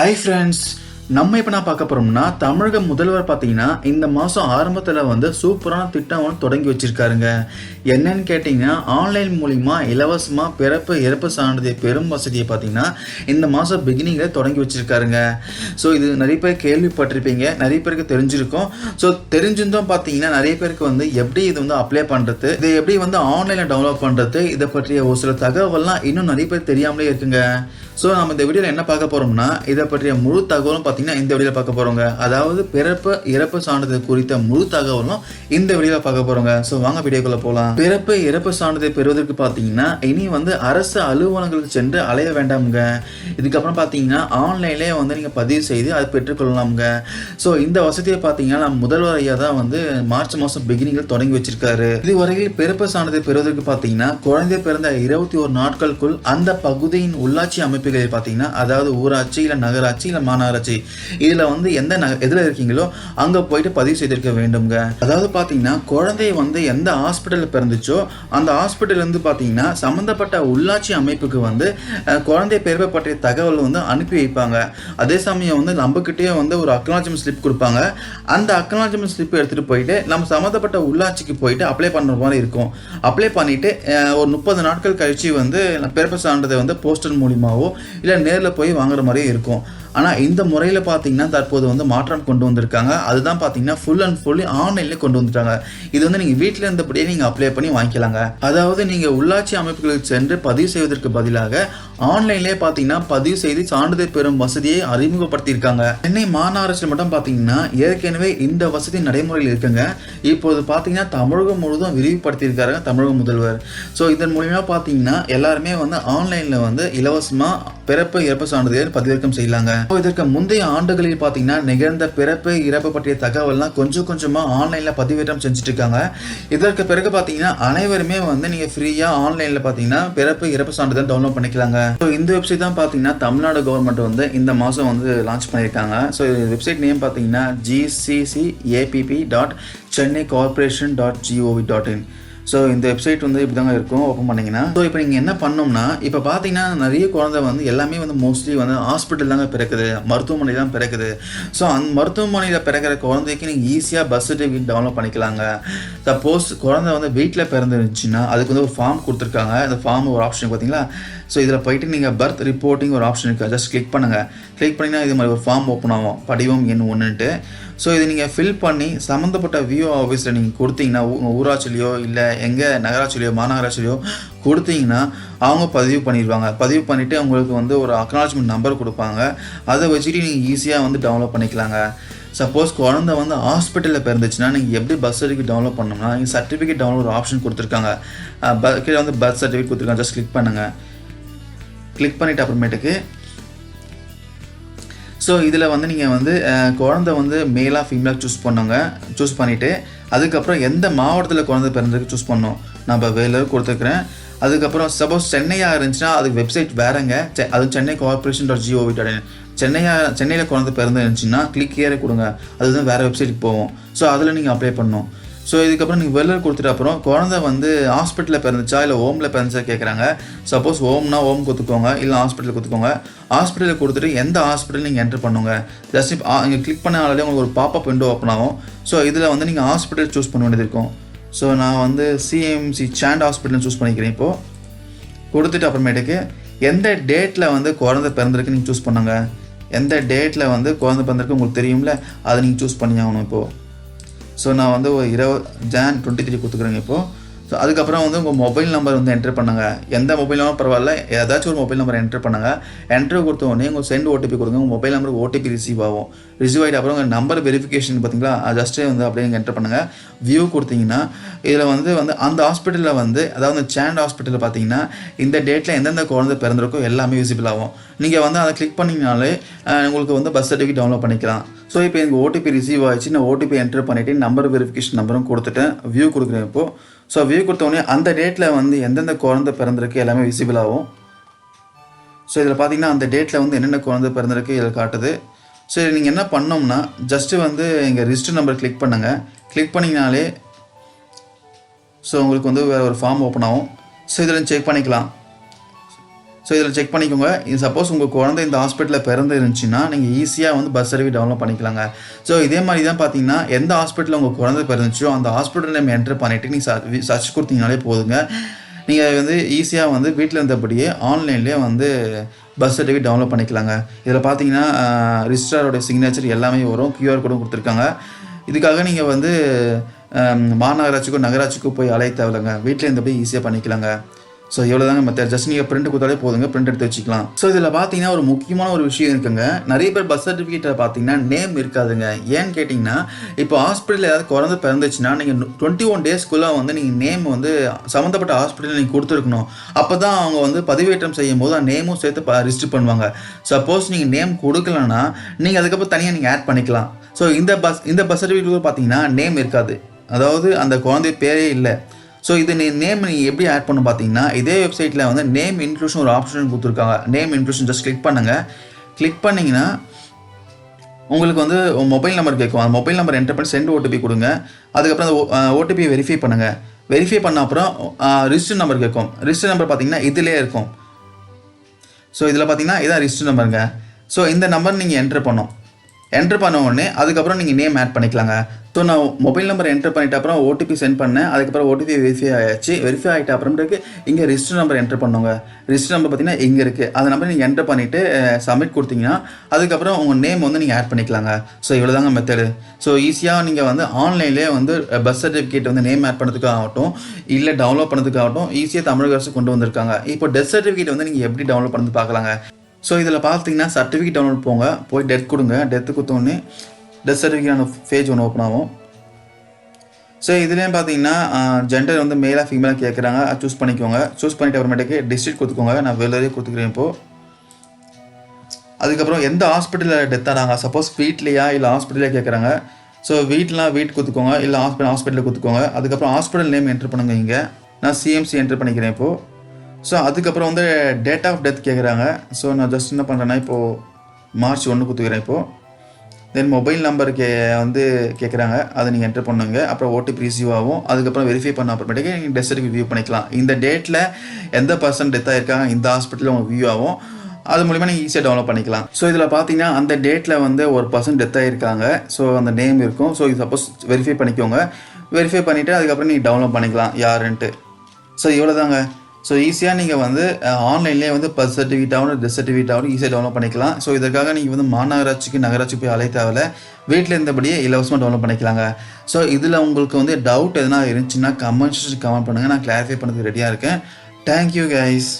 Hi friends நம்ம இப்போ நான் பார்க்க போகிறோம்னா தமிழக முதல்வர் பார்த்தீங்கன்னா இந்த மாதம் ஆரம்பத்தில் வந்து சூப்பரான திட்டம் ஒன்று தொடங்கி வச்சிருக்காருங்க. என்னன்னு கேட்டிங்கன்னா ஆன்லைன் மூலிமா இலவசமாக பிறப்பு இறப்பு சான்றிதழ் பெரும் வசதியை பார்த்தீங்கன்னா இந்த மாதம் பிகினிங்கில் தொடங்கி வச்சுருக்காருங்க. ஸோ இது நிறைய பேர் கேள்விப்பட்டிருப்பீங்க. நிறைய பேருக்கு தெரிஞ்சிருக்கும். ஸோ தெரிஞ்சிருந்தோம் பார்த்தீங்கன்னா நிறைய பேருக்கு வந்து எப்படி இது வந்து அப்ளை பண்ணுறது இதை எப்படி வந்து ஆன்லைனில் டவுன்லோட் பண்ணுறது இதை பற்றிய ஒரு சில தகவல்லாம் இன்னும் நிறைய பேர் தெரியாமலே இருக்குங்க. ஸோ நம்ம இந்த வீடியோவில் என்ன பார்க்க போகிறோம்னா இதை பற்றிய முழு தகவலும் பார்த்தீங்கன்னா இந்த வீடியோவில் பார்க்க போகிறோங்க அதாவது பிறப்பு இறப்பு சான்றிதழ் குறித்த முழு தகவலும் இந்த வீடியோவில் பார்க்க போகிறோங்க ஸோ வாங்க வீடியோக்குள்ளே போகலாம் பிறப்பு இறப்பு சான்றிதழ் பெறுவதற்கு பார்த்தீங்கன்னா இனி வந்து அரசு அலுவலகங்களுக்கு சென்று அலைய வேண்டாமுங்க. இதுக்கப்புறம் பார்த்தீங்கன்னா ஆன்லைன்லேயே வந்து நீங்கள் பதிவு செய்து அதை பெற்றுக்கொள்ளலாமுங்க. ஸோ இந்த வசதியை பார்த்தீங்கன்னா நம்ம முதல்வர் ஐயா தான் வந்து மார்ச் மாதம் பிகினிங்கில் தொடங்கி வச்சிருக்காரு. இதுவரையில் பிறப்பு சான்றிதழ் பெறுவதற்கு பார்த்தீங்கன்னா குழந்தை பிறந்த இருபத்தி ஒரு நாட்களுக்குள் அந்த பகுதியின் உள்ளாட்சி அமைப்பு அமைப்புகளில் பார்த்தீங்கன்னா அதாவது ஊராட்சி இல்லை நகராட்சி இல்லை மாநகராட்சி இதில் வந்து எந்த நக எதில் இருக்கீங்களோ அங்கே போயிட்டு பதிவு செய்திருக்க வேண்டுங்க அதாவது பார்த்தீங்கன்னா குழந்தைய வந்து எந்த ஹாஸ்பிட்டலில் பிறந்துச்சோ அந்த ஹாஸ்பிட்டல்லேருந்து பார்த்தீங்கன்னா சம்மந்தப்பட்ட உள்ளாட்சி அமைப்புக்கு வந்து குழந்தை பிறப்பு பற்றிய தகவல் வந்து அனுப்பி வைப்பாங்க. அதே சமயம் வந்து நம்மக்கிட்டேயே வந்து ஒரு அக்னாலஜ்மெண்ட் ஸ்லிப் கொடுப்பாங்க. அந்த அக்னாலஜ்மெண்ட் ஸ்லிப் எடுத்துகிட்டு போயிட்டு நம்ம சம்மந்தப்பட்ட உள்ளாட்சிக்கு போயிட்டு அப்ளை பண்ணுற மாதிரி இருக்கும். அப்ளை பண்ணிவிட்டு ஒரு முப்பது நாட்கள் கழித்து வந்து பிறப்பு சான்றிதழ் வந்து போஸ்டர் மூலிமாவோ இருக்கும். இல்லை நேரில் போய் வாங்குற மாதிரியும் இருக்கும். ஆனால் இந்த முறையில் பார்த்தீங்கன்னா தற்போது வந்து மாற்றம் கொண்டு வந்திருக்காங்க. அதுதான் பார்த்தீங்கன்னா ஃபுல் அண்ட் ஃபுல்லி ஆன்லைன்லேயே கொண்டு வந்துட்டாங்க. இது வந்து நீங்கள் வீட்டில் இருந்தபடியே நீங்கள் அப்ளை பண்ணி வாங்கிக்கலாங்க. அதாவது நீங்கள் உள்ளாட்சி அமைப்புகளுக்கு சென்று பதிவு செய்வதற்கு பதிலாக ஆன்லைன்லேயே பார்த்தீங்கன்னா பதிவு செய்து சான்றிதழ் பெறும் வசதியை அறிமுகப்படுத்தியிருக்காங்க. சென்னை மாநகராட்சியில் மட்டும் பார்த்தீங்கன்னா ஏற்கனவே இந்த வசதி நடைமுறையில் இருக்குங்க. இப்போது பார்த்தீங்கன்னா தமிழகம் முழுவதும் விரிவுபடுத்தியிருக்காரு தமிழக முதல்வர். ஸோ இதன் மூலியமாக பார்த்தீங்கன்னா எல்லாருமே வந்து ஆன்லைனில் வந்து இலவசமாக பிறப்பு இறப்பு சான்றிதழ் பதிவிறக்கம் செய்யலாங்க. இதற்கு முந்தைய ஆண்டுகளில் பார்த்தீங்கன்னா நிகழ்ந்த பிறப்பு இறப்பு பற்றிய தகவல்லாம் கொஞ்சம் கொஞ்சமாக ஆன்லைனில் பதிவேற்றம் செஞ்சுட்டு இருக்காங்க இதற்கு பிறகு பார்த்தீங்கன்னா அனைவருமே வந்து நீங்கள் ஃப்ரீயாக ஆன்லைனில் பார்த்தீங்கன்னா பிறப்பு இறப்பு சான்றிதழ் டவுன்லோட் பண்ணிக்கலாங்க. ஸோ இந்த வெப்சைட் தான் பார்த்தீங்கன்னா தமிழ்நாடு கவர்மெண்ட் வந்து இந்த மாதம் வந்து லான்ச் பண்ணியிருக்காங்க. ஸோ வெப்சைட் நேம் பார்த்தீங்கன்னா GCCAPP dot Chennai corporation dot GOV dot in so இந்த வெப்சைட் வந்து இப்படி தாங்க இருக்கும் ஓப்பன் பண்ணிங்கன்னா. ஸோ இப்போ நீங்கள் என்ன பண்ணோம்னா இப்போ பார்த்தீங்கன்னா நிறைய குழந்தை வந்து எல்லாமே வந்து மோஸ்ட்லி வந்து ஹாஸ்பிட்டல் தாங்க பிறக்குது மருத்துவமனை தான் பிறக்குது. ஸோ அந்த மருத்துவமனையில் பிறக்கிற குழந்தைக்கு நீங்கள் ஈஸியாக பஸ் சர்டிஃபிகேட் டவுன்லோட் பண்ணிக்கலாங்க. சப்போஸ் குழந்தை வந்து வீட்டில் பிறந்துருந்துச்சுன்னா அதுக்கு வந்து ஒரு ஃபார்ம் கொடுத்துருக்காங்க. அந்த ஃபார்ம் ஒரு ஆப்ஷன் பார்த்தீங்களா ஸோ இதில் போயிட்டு நீங்கள் பர்த் ரிப்போர்ட்டிங் ஒரு ஆப்ஷன் இருக்குது ஜஸ்ட் கிளிக் பண்ணுங்கள் கிளிக் பண்ணிங்கன்னா இது மாதிரி ஒரு ஃபார்ம் ஓப்பன் ஆகும். படிவம் எண் ஒன்றுன்ட்டு ஸோ இது நீங்கள் ஃபில் பண்ணி சம்மந்தப்பட்ட விஓ ஆஃபீஸில் நீங்கள் கொடுத்தீங்கன்னா உங்கள் ஊராட்சிலையோ இல்லை எங்கே நகராட்சியிலையோ மாநகராட்சியிலையோ கொடுத்தீங்கன்னா அவங்க பதிவு பண்ணிடுவாங்க. பதிவு பண்ணிவிட்டு அவங்களுக்கு வந்து ஒரு அக்னாலஜ்மெண்ட் நம்பர் கொடுப்பாங்க. அதை வச்சுட்டு நீங்கள் ஈஸியாக வந்து டவுன்லோட் பண்ணிக்கலாங்க. சப்போஸ் குழந்தை வந்து ஹாஸ்பிட்டலில் பிறந்துச்சுன்னா நீங்கள் எப்படி பஸ் சர்டிஃபிகேட் டவுன்லோட் பண்ணணும்னா நீங்கள் சர்டிஃபிகேட் டவுன்லோட் ஆப்ஷன் கொடுத்துருக்காங்க. கீழே வந்து பர்த் சர்டிஃபிகேட் கொடுத்துருக்காங்க. ஜஸ்ட் கிளிக் பண்ணுங்கள் கிளிக் பண்ணிவிட்டு அப்புறமேட்டுக்கு ஸோ இதில் வந்து நீங்கள் வந்து குழந்தை வந்து மேலாக ஃபீமேலாக சூஸ் பண்ணுங்க. சூஸ் பண்ணிவிட்டு அதுக்கப்புறம் எந்த மாவட்டத்தில் குழந்தை பிறந்ததுக்கு சூஸ் பண்ணோம். நம்ம வேலூர் கொடுத்துருக்குறேன். அதுக்கப்புறம் சப்போஸ் சென்னையாக இருந்துச்சுன்னா அதுக்கு வெப்சைட் வேறங்க. செ அது Chennai corporation dot GOV dot in சென்னையாக சென்னையில் குழந்தை பிறந்து இருந்துச்சுன்னா கிளிக் ஏற கொடுங்க. அதுதான் வேறு வெப்சைட்டுக்கு போகும். ஸோ அதில் நீங்கள் அப்ளை பண்ணணும். ஸோ இதுக்கப்புறம் நீங்கள் வெளில கொடுத்துட்டு அப்புறம் குழந்தை வந்து ஹாஸ்பிட்டலில் பிறந்துச்சா இல்லை ஹோமில் பிறந்துச்சா கேட்குறாங்க சப்போஸ் ஹோம்னா ஹோம் கொடுத்துக்கோங்க இல்லை ஹாஸ்பிட்டலில் கொடுத்துக்கோங்க. ஹாஸ்பிட்டலில் கொடுத்துட்டு எந்த ஹாஸ்பிட்டல் நீங்கள் என்டர் பண்ணுங்க? ஜஸ்ட் இப்போ இங்கே கிளிக் பண்ணாலே உங்களுக்கு ஒரு பாப்பப் விண்டோ ஓப்பன் ஆகும். ஸோ இதில் வந்து நீங்கள் ஹாஸ்பிட்டல் சூஸ் பண்ண வேண்டியது இருக்கும். ஸோ நான் வந்து சிஎம்சி சாண்ட் ஹாஸ்பிட்டல் சூஸ் பண்ணிக்கிறேன் இப்போது கொடுத்துட்டு அப்புறமேட்டுக்கு எந்த டேட்டில் வந்து குழந்தை பிறந்திருக்கு நீங்கள் சூஸ் பண்ணுங்க? எந்த டேட்டில் வந்து குழந்தை பிறந்திருக்கு உங்களுக்கு தெரியும்ல? அதை நீங்கள் சூஸ் பண்ணி ஆகணும் இப்போது ஸோ நான் வந்து ஒரு இரவு ஜான் டுவெண்ட்டி த்ரீ கொடுத்துக்குறேங்க இப்போது ஸோ அதுக்கப்புறம் வந்து உங்கள் மொபைல் நம்பர் வந்து என்டர் பண்ணுங்க. எந்த மொபைல் நம்பர் பரவாயில்ல. ஏதாச்சும் ஒரு மொபைல் நம்பர் என்டர் பண்ணுங்க. என்ட்ரு கொடுத்த உடனே உங்கள் சென்ட் ஓடிபி கொடுங்க. உங்கள் மொபைல் நம்பருக்கு ஓடிபி ரிசீவ் ஆகும். ரிசீவ் ஆகிட்டு அப்புறம் உங்கள் நம்பர் வெரிஃபிகேஷன் பார்த்தீங்களா? அது ஜஸ்ட்டு வந்து அப்படியே நீங்கள் என்டர் பண்ணுங்கள் வியூ கொடுத்தீங்கன்னா இதில் வந்து வந்து அந்த ஹாஸ்பிட்டலில் வந்து அதாவது அந்த சேண்ட் ஹாஸ்பிட்டலில் பார்த்தீங்கன்னா இந்த டேட்டில் எந்தெந்த குழந்தை பிறந்திருக்கோ எல்லாமே விசிபிள் ஆகும். நீங்கள் வந்து அதை கிளிக் பண்ணிங்கனாலே உங்களுக்கு வந்து பர்த் சர்டிஃபிகேட் டவுன்லோட் பண்ணிக்கலாம். ஸோ இப்போ எனக்கு ஓடிபி ரிசீவ் ஆயிடுச்சு. நான் ஓடிபி என்டர் பண்ணிவிட்டு நம்பர் வெரிஃபிகேஷன் நம்பரும் கொடுத்துட்டேன். வியூ கொடுக்குறேன் இப்போது ஸோ வியூ கொடுத்தோடனே அந்த டேட்டில் வந்து எந்தெந்த குழந்தை பிறந்திருக்கு எல்லாமே விசிபிள் ஆகும். ஸோ இதில் பார்த்தீங்கன்னா அந்த டேட்டில் வந்து என்னென்ன குழந்தை பிறந்திருக்கு இதில் காட்டுது. ஸோ நீங்கள் என்ன பண்ணோம்னா ஜஸ்ட்டு வந்து இங்கே ரிஜிஸ்டர் நம்பர் கிளிக் பண்ணுங்கள் கிளிக் பண்ணிங்கனாலே ஸோ உங்களுக்கு வந்து வேறு ஒரு ஃபார்ம் ஓப்பன் ஆகும். ஸோ இதில் செக் பண்ணிக்கலாம். ஸோ இதில் செக் பண்ணிக்கோங்க. இது சப்போஸ் உங்கள் குழந்தை இந்த ஹாஸ்பிட்டலில் பிறந்து இருந்துச்சுன்னா நீங்கள் ஈஸியாக வந்து பஸ் சர்வீஸ் டவுன்லோட் பண்ணிக்கலாங்க. ஸோ இதே மாதிரி தான் பார்த்தீங்கன்னா எந்த ஹாஸ்பிட்டலில் உங்கள் குழந்தை பிறந்துச்சோ அந்த ஹாஸ்பிட்டல் நேம் என்டர் பண்ணிவிட்டு நீங்கள் சர்ச் கொடுத்தீங்கனாலே போதுங்க. நீங்கள் வந்து ஈஸியாக வந்து வீட்டில் இருந்தபடியே ஆன்லைன்லேயே வந்து பஸ் சர்டிஃபிகேட் டவுன்லோட் பண்ணிக்கலாங்க. இதில் பார்த்தீங்கன்னா ரிஜிஸ்ட்ராரோட சிக்னேச்சர் எல்லாமே வரும். கியூஆர் கோடும் கொடுத்துருக்காங்க. இதுக்காக நீங்கள் வந்து மாநகராட்சிக்கும் நகராட்சிக்கும் போய் அலைய தேவையில்லைங்க. வீட்டில் இருந்தபடி ஈஸியாக பண்ணிக்கலாங்க. ஸோ இவ்வளோ தாங்க மெத்தட் ஜஸ்ட் நீங்கள் பிரிண்ட் கொடுத்தாலே போதுங்க. பிரிண்ட் எடுத்து வச்சுக்கலாம். ஸோ இதில் பார்த்தீங்கன்னா ஒரு முக்கியமான ஒரு விஷயம் இருக்குங்க. நிறைய பேர் பஸ் சர்டிஃபிகேட்டில் பார்த்தீங்கன்னா நேம் இருக்காதுங்க. ஏன்னு கேட்டிங்கன்னா இப்போ ஹாஸ்பிட்டலில் ஏதாவது குறந்து பிறந்துச்சுன்னா நீங்கள் டுவெண்ட்டி ஒன் டேஸ்க்குள்ளே வந்து நீங்கள் நேம் வந்து சம்மந்தப்பட்ட ஹாஸ்பிட்டலில் நீங்கள் கொடுத்துருக்கணும். அப்போ தான் அவங்க வந்து பதிவேற்றம் செய்யும் போது அந்த நேமும் சேர்த்து ரிஜிஸ்டர் பண்ணுவாங்க. சப்போஸ் நீங்கள் நேம் கொடுக்கலன்னா நீங்கள் அதுக்கப்புறம் தனியாக நீங்கள் ஆட் பண்ணிக்கலாம். ஸோ இந்த பஸ் இந்த பஸ் சர்டிஃபிகேட் பார்த்தீங்கன்னா நேம் இருக்காது. அதாவது அந்த குழந்தை பேரே இல்லை. ஸோ இது நீ நேம் நீங்கள் எப்படி ஆட் பண்ண பார்த்தீங்கன்னா இதே வெப்சைட்டில் வந்து நேம் இன்க்ளூஷன் ஒரு ஆப்ஷன் கொடுத்துருக்காங்க. நேம் இன்க்ளூஷன் ஜஸ்ட் கிளிக் பண்ணுங்கள் கிளிக் பண்ணிங்கன்னா உங்களுக்கு வந்து மொபைல் நம்பர் கேட்கும். அந்த மொபைல் நம்பர் என்டர் பண்ணி சென்ட் ஓடிபி கொடுங்க. அதுக்கப்புறம் அந்த ஓடிபி வெரிஃபை பண்ணுங்கள் வெரிஃபை பண்ண அப்புறம் ரிஜிஸ்டர் நம்பர் கேட்கும். ரிஜிஸ்டர் நம்பர் பார்த்தீங்கன்னா இதிலே இருக்கும். ஸோ இதில் பார்த்தீங்கன்னா இதான் ரிஜிஸ்டர் நம்பருங்க ஸோ இந்த நம்பர் நீங்கள் என்டர் பண்ணோம் என்டர் பண்ண உடனே அதுக்கப்புறம் நீங்கள் நேம் ஆட் பண்ணிக்கலாங்க. ஸோ நான் மொபைல் நம்பர் என்டர் பண்ணிட்ட அப்புறம் ஓடிபி சென்ட் பண்ணேன். அதுக்கப்புறம் ஓடிபி வெரிஃபை ஆயாச்சு. வெரிஃபை ஆகிட்ட அப்புறமேட்டுக்கு இங்கே ரிஜிஸ்டர் நம்பர் என்டர் பண்ணுங்க. ரிஜிஸ்டர் நம்பர் பார்த்தீங்கன்னா இங்கே இருக்குது அந்த நம்பர் நீங்கள் என்டர் பண்ணிவிட்டு சப்மிட் கொடுத்தீங்கன்னா அதுக்கப்புறம் உங்கள் நேம் வந்து நீங்கள் ஆட் பண்ணிக்கலாங்க. ஸோ இவ்வளோ தாங்க மெத்தடு ஸோ ஈஸியாக நீங்கள் வந்து ஆன்லைன்லேயே வந்து பஸ் சர்டிஃபிகேட் வந்து நேம் ஆட் பண்ணதுக்காகட்டும் இல்லை டவுன்லோட் பண்ணுறதுக்காகட்டும் ஈஸியாக தமிழக அரசு கொண்டு வந்திருக்காங்க. இப்போ டெத் சர்டிஃபிகேட் வந்து நீங்கள் எப்படி டவுன்லோட் பண்ணி பார்க்கலாங்க. ஸோ இதில் பார்த்தீங்கன்னா சர்டிஃபிகேட் டவுன்லோட் போங்க. போய் டெத் கொடுங்க. டெத்து கொடுத்தோன்னே டெத் சர்டிஃபிகேட் பேஜ் ஒன்று ஓப்பன் ஆகும். ஸோ இதுலேயும் பார்த்தீங்கன்னா ஜெண்டர் வந்து மேலாக ஃபீமேலாக கேட்குறாங்க சூஸ் பண்ணிக்கோங்க. சூஸ் பண்ணிட்டு அப்புறமேட்டுக்கு டிஸ்ட்ரிக்ட் கொடுத்துக்கோங்க. நான் வெளியே கொடுத்துக்கிறேன் இப்போது அதுக்கப்புறம் எந்த ஹாஸ்பிட்டலில் டெத் ஆனாங்க? சப்போஸ் வீட்லையா இல்லை ஹாஸ்பிட்டலே கேட்குறாங்க ஸோ வீட்லாம் வீட் கொடுத்துக்கோங்க. இல்லை ஹாஸ்பிட்டல் ஹாஸ்பிட்டலில் கொடுத்துக்கோங்க. அதுக்கப்புறம் ஹாஸ்பிட்டல் நேம் என்டர் பண்ணுங்க இங்கே. நான் சிஎம்சி என்டர் பண்ணிக்கிறேன் இப்போது ஸோ அதுக்கப்புறம் வந்து டேட் ஆஃப் டெத் கேட்குறாங்க ஸோ நான் ஜஸ்ட் என்ன பண்ணுறேன்னா இப்போது மார்ச் ஒன்று கொடுத்துக்கிறேன் இப்போது தென் மொபைல் நம்பருக்கு வந்து கேட்குறாங்க அதை நீங்கள் என்டர் பண்ணுங்க. அப்புறம் ஓடிபி ரிசீவ் ஆகும். அதுக்கப்புறம் வெரிஃபை பண்ண அப்புறமேட்டுக்கு நீங்கள் டெஸ்ட் சர்டிஃபிகேட் வியூ பண்ணிக்கலாம். இந்த டேட்டில் எந்த பர்சன் டெத் ஆகிருக்காங்க இந்த ஹாஸ்பிட்டலில் உங்களுக்கு வியூ ஆகும். அது மூலிமா நீங்கள் ஈஸியாக டவுன்லோட் பண்ணிக்கலாம். ஸோ இதில் பார்த்தீங்கன்னா அந்த டேட்டில் வந்து ஒரு பர்சன் டெத் ஆகிருக்காங்க ஸோ அந்த நேம் இருக்கும். ஸோ இது சப்போஸ் வெரிஃபை பண்ணிக்கோங்க. வெரிஃபை பண்ணிவிட்டு அதுக்கப்புறம் நீங்கள் டவுன்லோட் பண்ணிக்கலாம். யாருன்ட்டு. ஸோ இவ்வளோ தாங்க ஸோ ஈஸியாக நீங்கள் வந்து ஆன்லைன்லேயே வந்து பர்த் சர்டிஃபிகேட் ஆகணும் டெத் சர்டிஃபிகேட் ஆகணும் ஈஸியாக டவுன்லோட் பண்ணிக்கலாம். ஸோ இதற்காக நீங்கள் வந்து மாநகராட்சிக்கு நகராட்சி போய் அலைய தேவையில்ல வீட்டில் இருந்தபடியே இலவசமாக டவுன்லோட் பண்ணிக்கலாங்க. ஸோ இதில் உங்களுக்கு வந்து டவுட் எதனா இருந்துச்சுன்னா கமெண்ட்ஸ் கமெண்ட் பண்ணுங்கள் நான் கிளாரிஃபை பண்ணுறதுக்கு ரெடியாக இருக்கேன். Thank you guys